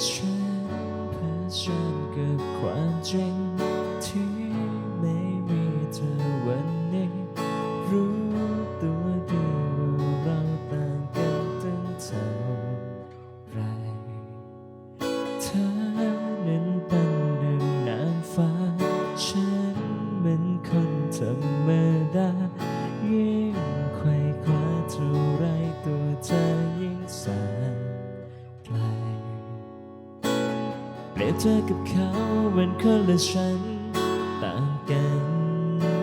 全盘选个冠军。 เปรียบเธอกับเขาเหมือนคนละฉันต่างกัน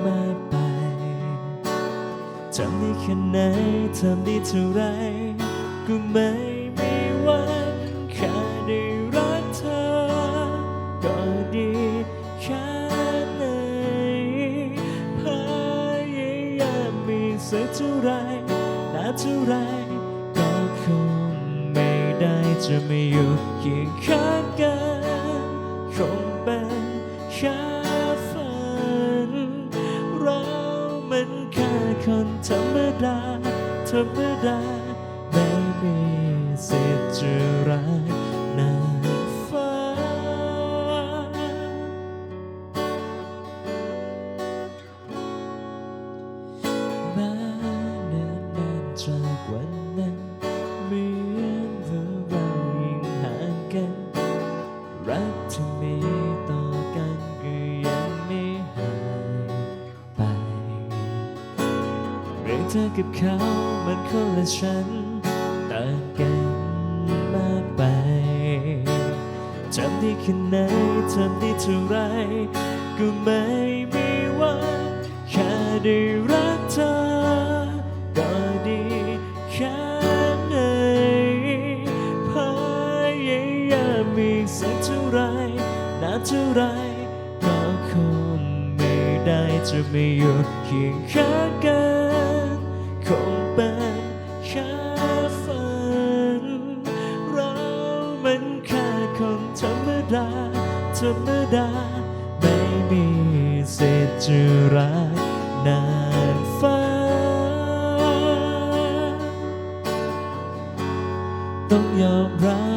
มากไปทำได้แค่ไหนทำได้เท่าไรก็ไม่มีวันแค่ได้รักเธอ ก็ดีแค่ไหนพยายามมีสักเท่าไรนานเท่าไรก็คงไม่ได้จะไม่อยู่เคียงข้างกัน คงเป็นแค่ฝัน เรามันแค่คนธรรมดา ธรรมดาไม่มีสิทธิ์จะรัก รักที่มีต่อกันก็ยังไม่หายไปเรื่องเธอกับเขามันคนละฉันต่างกันมากไปทำได้แค่ไหนทำได้เท่าไรก็ไม่มีวันแค่ได้รักเธอก็ดีแค่ไหนพยายามอีกสักท่าไรนาน เท่าไรก็คงไม่ได้จะไม่อยู่เคียงข้างกันคงเป็นแค่ฝัน เรามันแค่คนธรรมดา ธรรมดา ไม่มีสิทธิ์จะรักนางฟ้า ต้องยอมรับ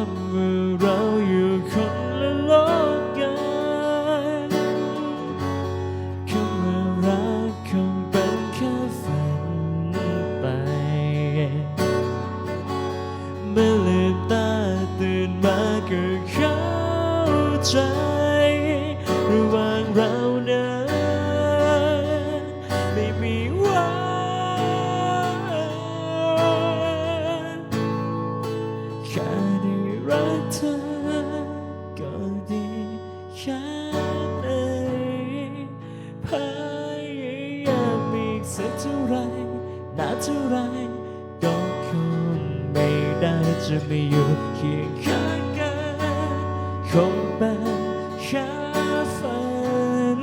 แค่ได้รักเธอก็ดีแค่ไหนพยายามอีกสักเท่าไรนานเท่าไรก็คงไม่ได้จะไม่อยู่เคียงข้างกันคงเป็นแค่ฝัน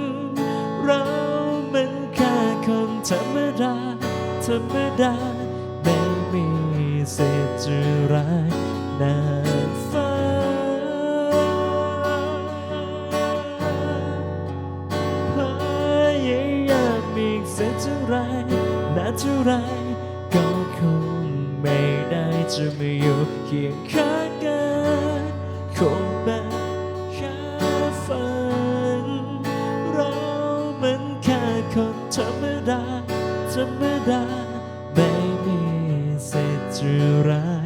เรามันแค่คนธรรมดาธรรมดาไม่มีสิทธิ์จะรัก นางฟ้า พยายามอีกสักเท่าไรนานเท่าไรก็คงไม่ได้จะไม่อยู่เคียงข้างกันคงเป็นแค่ฝันเรามันแค่คนธรรมดาธรรมดาไม่มีสิทธิ์จะรัก